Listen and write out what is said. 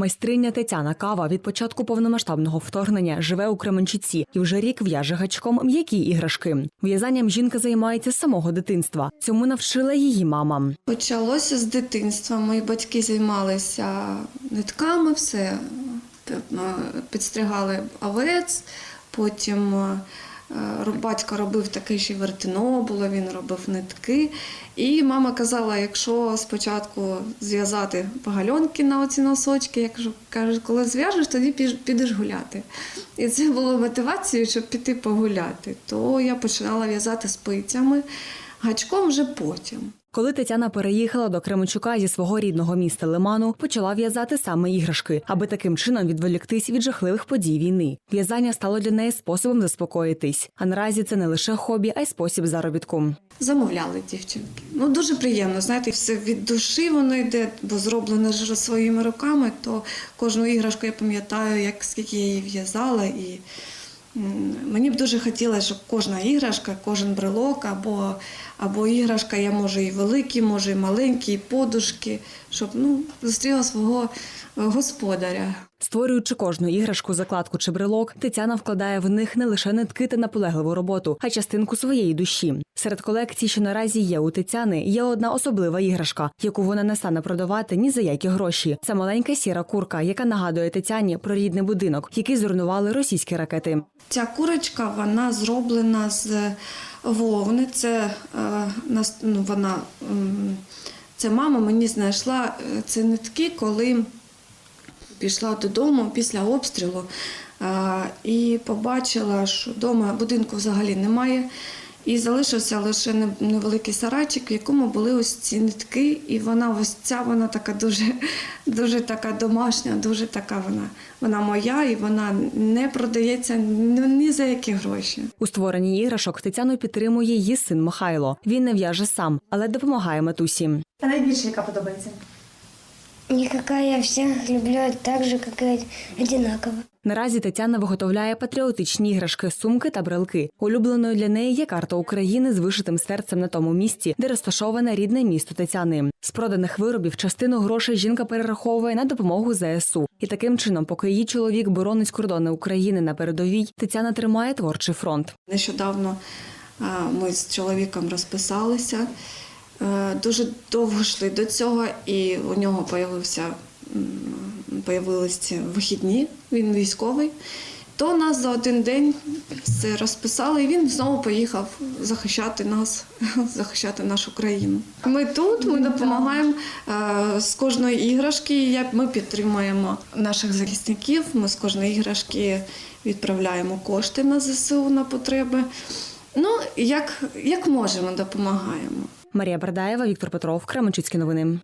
Майстриня Тетяна Кава від початку повномасштабного вторгнення живе у Кременчуці і вже рік в'яже гачком м'які іграшки. В'язанням жінка займається з самого дитинства. Цьому навчила її мама. Почалося з дитинства. Мої батьки займалися нитками, все підстригали овець, потім батько робив таке ще вертино було, він робив нитки. І мама казала, якщо спочатку зв'язати погальонки на оці носочки, я кажу, кажу, коли зв'яжеш, тоді підеш гуляти. І це було мотивацією, щоб піти погуляти. То я починала в'язати спицями, гачком вже потім. Коли Тетяна переїхала до Кременчука зі свого рідного міста Лиману, почала в'язати саме іграшки, аби таким чином відволіктись від жахливих подій війни. В'язання стало для неї способом заспокоїтись. А наразі це не лише хобі, а й спосіб заробітку. Замовляли дівчинки. Ну дуже приємно. Знаєте, все від душі воно йде, бо зроблено ж своїми руками. То кожну іграшку я пам'ятаю, як скільки я її в'язала, і мені б дуже хотілося, щоб кожна іграшка, кожен брелок або, або іграшка, я можу і великі, може і маленькі, і подушки, щоб ну зустріла свого е, господаря. Створюючи кожну іграшку, закладку чи брелок, Тетяна вкладає в них не лише нитки та наполегливу роботу, а й частинку своєї душі. Серед колекцій, що наразі є у Тетяни, є одна особлива іграшка, яку вона не стане продавати ні за які гроші. Це маленька сіра курка, яка нагадує Тетяні про рідний будинок, який зруйнували російські ракети. Ця курочка вона зроблена з вовни. Це е, ну, вона це мама мені знайшла е, ці нитки, коли пішла додому після обстрілу і побачила, що вдома будинку взагалі немає. І залишився лише невеликий сарайчик, в якому були ось ці нитки, і вона ось ця вона така дуже, дуже така домашня, дуже така вона. Вона моя і вона не продається ні, ні за які гроші. У створенні іграшок Тетяну підтримує її син Михайло. Він не в'яже сам, але допомагає матусі. А найбільше яка подобається? Никакая, я всех люблю так же, как и одинаково. Наразі Тетяна виготовляє патріотичні іграшки, сумки та брелки. Улюбленою для неї є карта України з вишитим серцем на тому місці, де розташоване рідне місто Тетяни. З проданих виробів частину грошей жінка перераховує на допомогу ЗСУ. І таким чином, поки її чоловік боронить кордони України на передовій, Тетяна тримає творчий фронт. Нещодавно ми з чоловіком розписалися. Е, Дуже довго йшли до цього, і у нього появився, м, появились вихідні, він військовий. То нас за один день все розписали, і він знову поїхав захищати нас, захищати нашу країну. Ми тут, ми допомагаємо е, з кожної іграшки. Ми підтримуємо наших захисників. Ми з кожної іграшки відправляємо кошти на ЗСУ на потреби. Ну, як, як можемо, допомагаємо. Марія Бардаєва, Віктор Петров, Кременчуцькі новини.